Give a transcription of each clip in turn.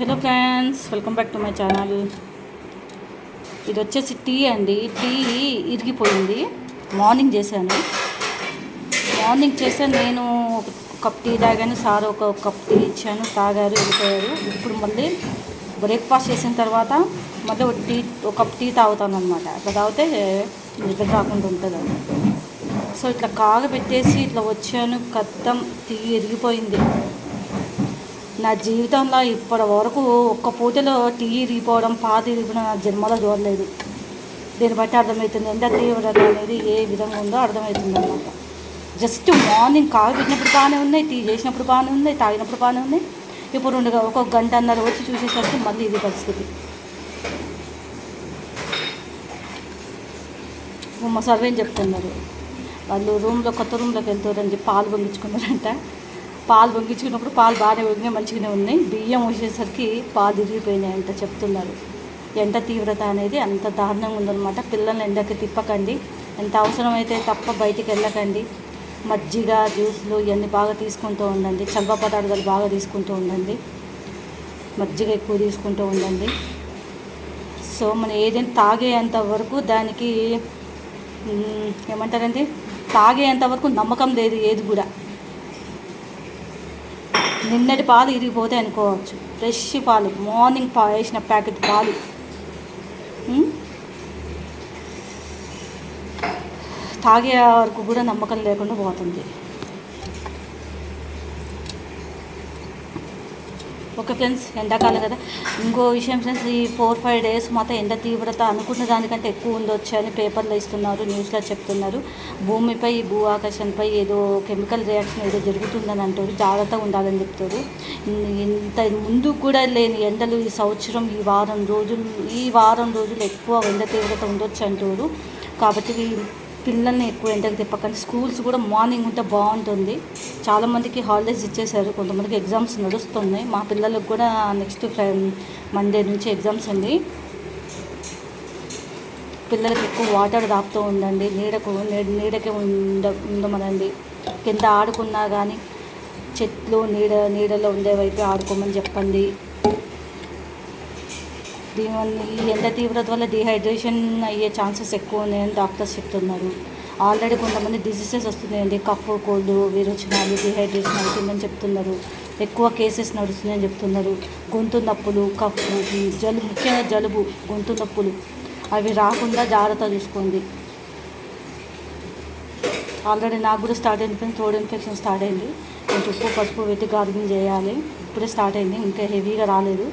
Hello friends welcome back to my channel ఇది వచ్చేసి tea అండి. టీ ఇరిగిపోయింది. మార్నింగ్ చేశాను. మార్నింగ్ చేశాను నేను ఒక కప్ టీ తాగాను సార్ ఒక కప్ టీ ఇచ్చాను తాగారు వెళ్ళిపోయారు. ఇప్పుడు మళ్ళీ బ్రేక్ఫాస్ట్ చేసిన తర్వాత మళ్ళీ ఒక టీ ఒక కప్ టీ తాగుతాను అనమాట అట్లా తాగితే నిద్ర రాకుండా ఉంటుంది. సో ఇట్లా కాగబెట్టేసి ఇట్లా వచ్చాను. కత్తం టీ ఇరిగిపోయింది. నా జీవితంలో ఇప్పటి వరకు ఒక్క పూటలో టీ ఇరిగిపోవడం పాత ఇరిగిపోవడం నా జన్మలో చూడలేదు. దీన్ని బట్టి అర్థమవుతుంది ఎంత తీవ్రత అనేది ఏ విధంగా ఉందో అర్థమవుతుంది అనమాట జస్ట్ మార్నింగ్ కాగబెట్టినప్పుడు బాగానే ఉన్నాయి టీ చేసినప్పుడు బాగానే ఉన్నాయి తాగినప్పుడు బాగానే ఉన్నాయి. ఇప్పుడు ఉండగా ఒక గంటన్నర వచ్చి చూసేసరికి మళ్ళీ ఇది పరిస్థితి. మా సర్వేని చెప్తున్నారు. వాళ్ళు రూమ్లో కొత్త రూమ్లోకి వెళ్తారని చెప్పి పాలు పొంగించుకున్నారంట పాలు పొంగించుకున్నప్పుడు పాలు బాగానే పొంగినాయి మంచిగానే ఉన్నాయి బియ్యం వచ్చేసరికి పాలు తిరిగిపోయినాయి అంట చెప్తున్నారు. ఎండ తీవ్రత అనేది అంత దారుణంగా ఉందన్నమాట. పిల్లల్ని ఎండకి తిప్పకండి. ఎంత అవసరమైతే తప్ప బయటికి వెళ్ళకండి. మజ్జిగ జ్యూస్లు ఇవన్నీ బాగా తీసుకుంటూ ఉండండి. చల్వ పదార్థాలు బాగా తీసుకుంటూ ఉండండి. మజ్జిగ ఎక్కువ తీసుకుంటూ ఉండండి. సో మనం ఏదైనా తాగేంత వరకు దానికి ఏమంటారండి? తాగేంత వరకు నమ్మకం లేదు ఏది కూడా. నిన్నటి పాలు ఇరిగిపోతే అనుకోవచ్చు. ఫ్రెష్ పాలు మార్నింగ్ పా వేసిన ప్యాకెట్ పాలు. తాగే వరకు కూడా నమ్మకం లేకుండా పోతుంది. ఓకే ఫ్రెండ్స్ ఎండాకాలం కదా. ఇంకో విషయం ఫ్రెండ్స్ ఈ ఫోర్ ఫైవ్ డేస్ మాత్రం ఎండ తీవ్రత అనుకున్న దానికంటే ఎక్కువ ఉండొచ్చు అని పేపర్లో ఇస్తున్నారు న్యూస్లో చెప్తున్నారు. భూమిపై భూ ఆకాశంపై ఏదో కెమికల్ రియాక్షన్ ఏదో జరుగుతుందని అంటారు జాగ్రత్తగా ఉండాలని చెప్తారు. ఇంత ముందు కూడా లేని ఎండలు ఈ సంవత్సరం ఈ వారం రోజులు ఈ వారం రోజులు ఎక్కువ ఎండ తీవ్రత ఉండొచ్చు అంటారు. కాబట్టి పిల్లల్ని ఎక్కువ ఎండకు తిప్పకండి. స్కూల్స్ కూడా మార్నింగ్ ఉంటే బాగుంటుంది. చాలామందికి హాలిడేస్ ఇచ్చేసారు కొంతమందికి ఎగ్జామ్స్ నడుస్తున్నాయి. మా పిల్లలకు కూడా నెక్స్ట్ ఫ్రై మండే నుంచి ఎగ్జామ్స్ ఉంది పిల్లలకి ఎక్కువ వాటర్ తాపుతూ ఉండండి. నీడకు నీడ నీడకే ఉండ ఉండమనండి. కింద ఆడుకున్నా కానీ చెట్లు నీడ నీడలో ఉండేవైతే ఆడుకోమని చెప్పండి. దీనివల్ల ఈ ఎండ తీవ్రత వల్ల డిహైడ్రేషన్ అయ్యే ఛాన్సెస్ ఎక్కువ ఉన్నాయని డాక్టర్స్ చెప్తున్నారు. ఆల్రెడీ కొంతమంది డిసీజెస్ వస్తున్నాయండి. కఫ్ కోల్డ్ విరోచనాలు డిహైడ్రేషన్ అవుతుందని చెప్తున్నారు. ఎక్కువ కేసెస్ నడుస్తున్నాయని చెప్తున్నారు. గొంతు నొప్పులు కఫ్ జలుబు ముఖ్యంగా జలుబు గొంతు నొప్పులు. అవి రాకుండా జాగ్రత్త చూసుకోండి ఆల్రెడీ నాకు కూడా స్టార్ట్ అయిపోయింది థ్రోడ్ ఇన్ఫెక్షన్ స్టార్ట్ అయింది. కొంచెం ఉప్పు పసుపు పెట్టి గార్గింగ్ చేయాలి. ఇప్పుడే స్టార్ట్ అయింది. ఇంకా హెవీగా రాలేదు.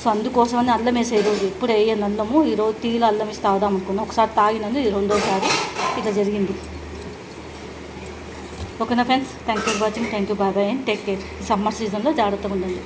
సో అందుకోసమని అల్లం వేసే రోజు ఇప్పుడు వేయని అల్లము ఈరోజు టీలో అల్లం వేసి తాగుదాం అనుకున్నాం. ఒకసారి తాగినందు ఈ రెండోసారి ఇట్లా జరిగింది. ఓకేనా friends? Thank you for watching. Thank you bye bye and take care. Summer సీజన్లో జాగ్రత్తగా ఉండండి.